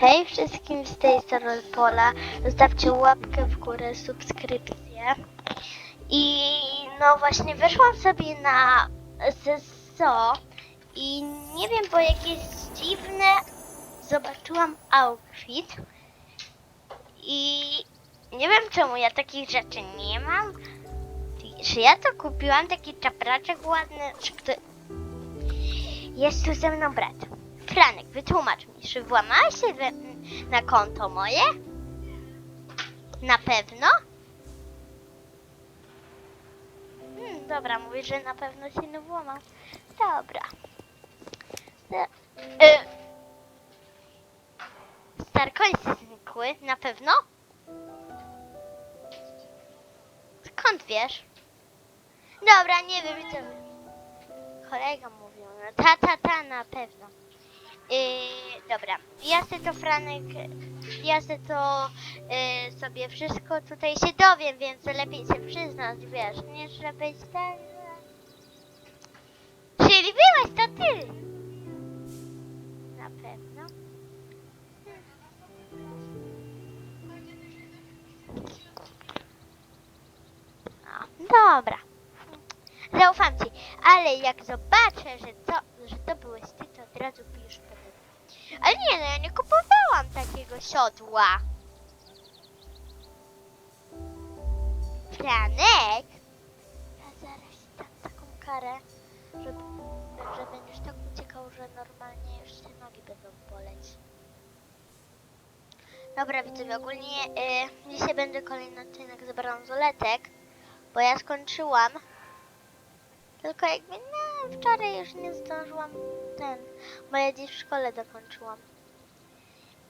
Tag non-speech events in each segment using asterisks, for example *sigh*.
Hej wszystkim z tej strony Pola. Zostawcie łapkę w górę, subskrypcję. I no właśnie wyszłam sobie na ZSO i nie wiem, bo jakieś dziwne zobaczyłam outfit i nie wiem czemu ja takich rzeczy nie mam. Czy ja to kupiłam taki czapraczek ładny? Czy kto... Jest tu ze mną brat. Franek, wytłumacz mi, czy włamałeś się we, na konto moje? Na pewno? Hmm, dobra, mówisz, że na pewno się nie włamał. Dobra. E, e, Starkońcy znikły, na pewno? Skąd wiesz? Dobra, nie wiem, co... Kolega mówił, no ta, ta, ta, na pewno. Yy, dobra, ja se to Franek, ja se to yy, sobie wszystko tutaj się dowiem, więc lepiej się przyznać, wiesz, nie żebyś tak... Czyli byłeś to ty! Na pewno. No, dobra. Zaufam ci, ale jak zobaczę, że to, że to byłeś ty, razu pewnie. Ale nie, no ja nie kupowałam takiego siodła. Franek? Ja zaraz ci dam taką karę, że, że będziesz tak uciekał, że normalnie już się nogi będą boleć. Dobra, widzowie, ogólnie y, dzisiaj będzie kolejny odcinek z bransoletek, bo ja skończyłam. Tylko jakby nie, wczoraj już nie zdążyłam ten, bo ja dziś w szkole dokończyłam.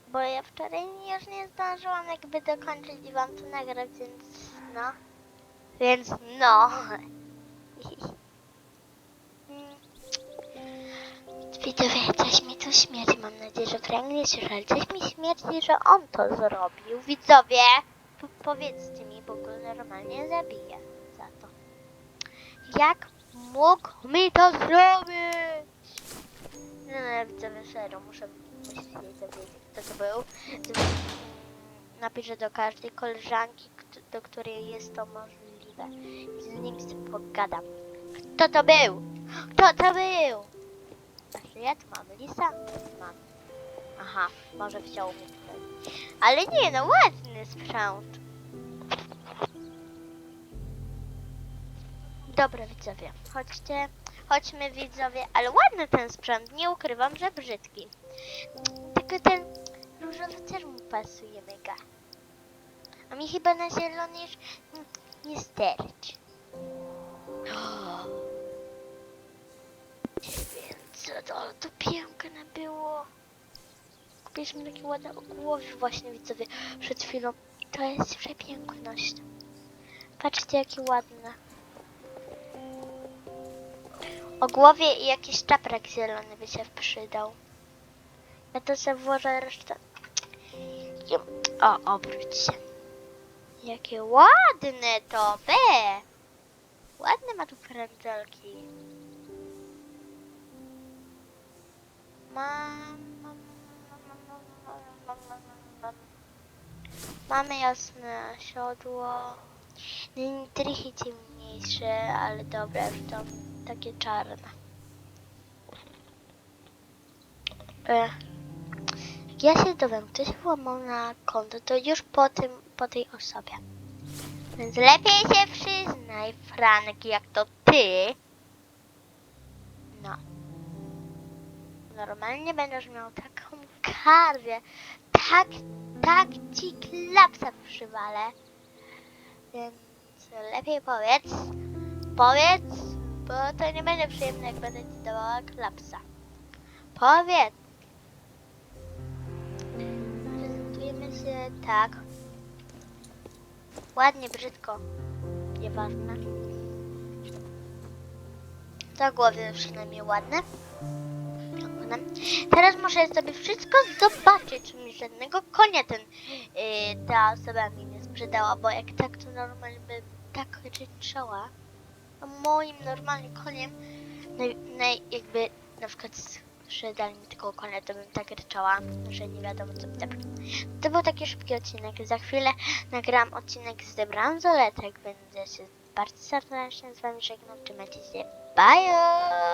Bo ja wczoraj już nie zdążyłam jakby dokończyć i wam to nagrać, więc no. Więc no. *laughs* Widzowie, coś mi tu śmierdzi. Mam nadzieję, że Frank nie słyszy, ale coś mi śmierdzi, że on to zrobił. Widzowie, po powiedzcie mi, bo go normalnie zabiję za to. Jak mógł mi to zrobić? No, no, widzowie, serio, muszę musicie dowiedzieć, kto to był. Napiszę do każdej koleżanki, do której jest to możliwe. I z nim sobie pogadam. Kto to był? Kto to był? Żyjat mam, Lisa? Mam. Aha, może wziął tutaj. Ale nie, no ładny sprzęt. Dobra widzowie, chodźcie, chodźmy widzowie, ale ładny ten sprzęt, nie ukrywam, że brzydki. Tylko ten różowy też mu pasuje mega. A mi chyba na zielony już mm, nie sterć. *gasps* Więc to, to piękne było. Kupiliśmy takie ładne ogłowy właśnie widzowie przed chwilą. I to jest przepiękność. Patrzcie jakie ładne. O głowie i jakiś czaprak zielony by się przydał. Ja to sobie włożę resztę. O, obróć się. Jakie ładne to, be! Ładne ma tu kręcelki. Mam, mam, mam, mam, mam, mam, mam, mam. Mamy jasne siodło. Trochę ciemniejsze, ale dobra, już to takie czarne. E, ja się dowiem, kto się włamał na konto, to już po tym, po tej osobie. Więc lepiej się przyznaj, Franek, jak to ty. No. Normalnie będziesz miał taką karę. Tak, tak ci klapsa przywalę. Więc lepiej powiedz. Powiedz, bo to nie będzie przyjemne, jak będę ci dawała klapsa. Powiedz. Prezentujemy się tak. Ładnie, brzydko. Nieważne. To głowy przynajmniej ładne. Teraz muszę sobie wszystko zobaczyć, czy mi żadnego konia ten, yy, ta osoba mi nie sprzedała, bo jak tak, to normalnie by tak ryczała. A moim normalnie koniem, naj, naj, jakby na przykład że mi tylko konia, to bym tak ryczała, że nie wiadomo co by To był taki szybki odcinek. Za chwilę nagram odcinek z Bransoletek. Będę się bardzo serdecznie z wami żegnał. Trzymajcie się. Bye!